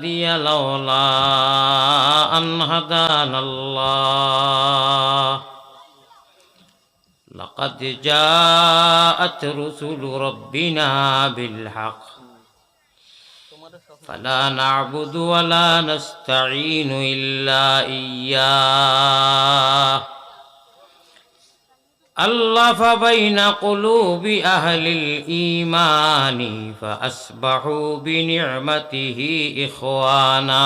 هدي لولا أن هدانا الله. لقد جاءت رسل ربنا بالحق. فلا نعبد ولا نستعين إلا إياه. ألف بين قلوب أهل الإيمان فأصبحوا بنعمته إخوانا.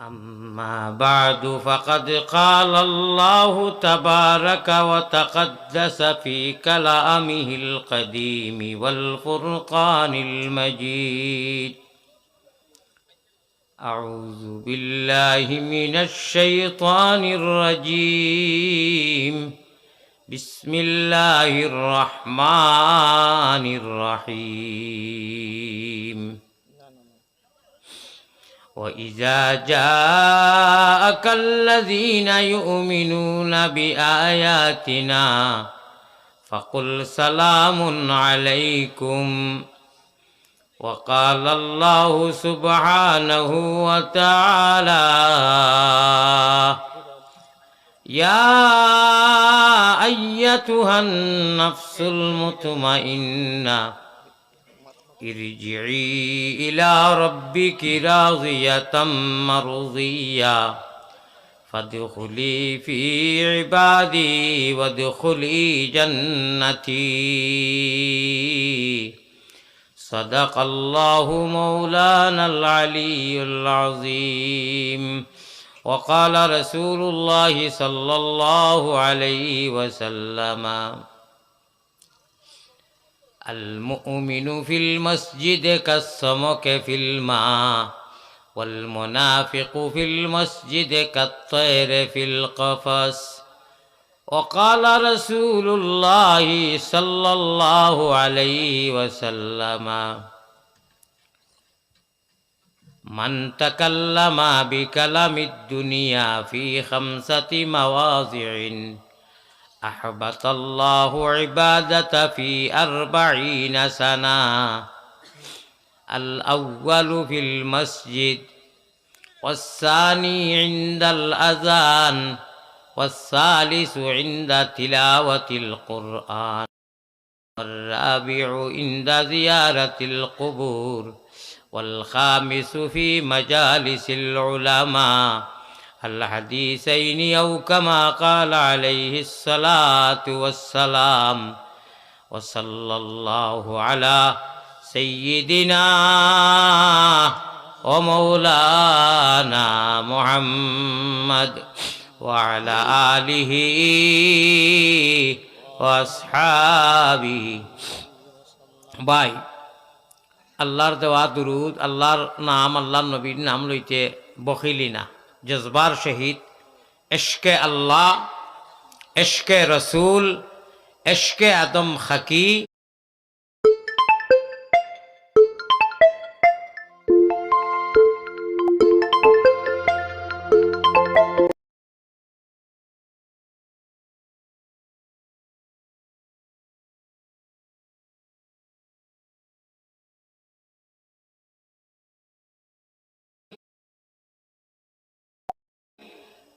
أما بعد فقد قال الله تبارك وتقدس في كلامه القديم والفرقان المجيد. أعوذ بالله من الشيطان الرجيم بسم الله الرحمن الرحيم وإذا جاءك الذين يؤمنون بآياتنا فقل سلام عليكم وقال الله سبحانه وتعالى يا أيتها النفس المطمئنة ارجعي إلى ربك راضية مرضية فادخلي في عبادي وادخلي جنتي. صدق الله مولانا العلي العظيم. وقال رسول الله صلى الله عليه وسلم المؤمن في المسجد كالسمك في الماء والمنافق في المسجد كالطير في القفص. وقال رسول الله صلى الله عليه وسلم من تكلم بكلام الدنيا في خمسة مواضع أحبط الله عبادة في أربعين سنة الأول في المسجد والثاني عند الأذان والثالث عند تلاوة القرآن والرابع عند زيارة القبور والخامس في مجالس العلماء. الحديثين أو كما قال عليه الصلاة والسلام. وصلى الله على سيدنا ومولانا محمد. وعلى آله وأصحابه বাই আল্লাহর দেওয়া দুরুদ আল্লাহর নাম আল্লাহর নবীর নাম লইতে বখিলি না জজবার শহীদ এশকে আল্লাহ এশকে রসুল এশকে আদম খাকি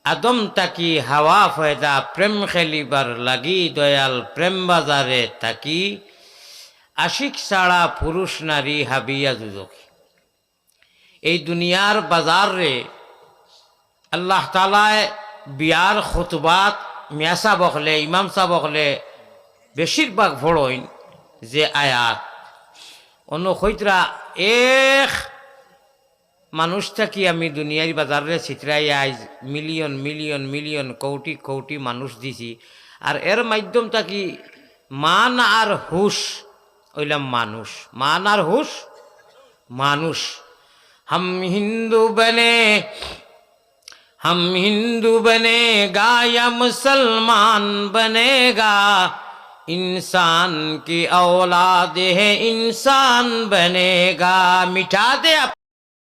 আদম তাকি হাওয়া ফয়দা, প্রেম খেলিবার লাগি দয়াল প্রেম বাজারে তাকি। আশিক ছাড়া পুরুষ নারী হাবিয়া দুজকি। এই দুনিয়ার বাজারে আল্লাহ তালায় বিয়ার খুতবাত মিয়াসা বকলে, ইমাম সাহ বকলে, বেশিরভাগ ভড়ইন যে আয়াত। অন্য খৈতরা এক মানুষ থাকি আমি দুনিয়ার বাজারে চিত্রাই আইজ million million million crore crore মানুষ দিছি আর এর মাধ্যম থাকি মান আর হুশ ওইলাম মানুষ মান আর হুশ মানুষ हम हिंदू बने हम हिंदू बनेगा या मुसलमान बनेगा इंसान की औलाद है इंसान बनेगा मिटा दे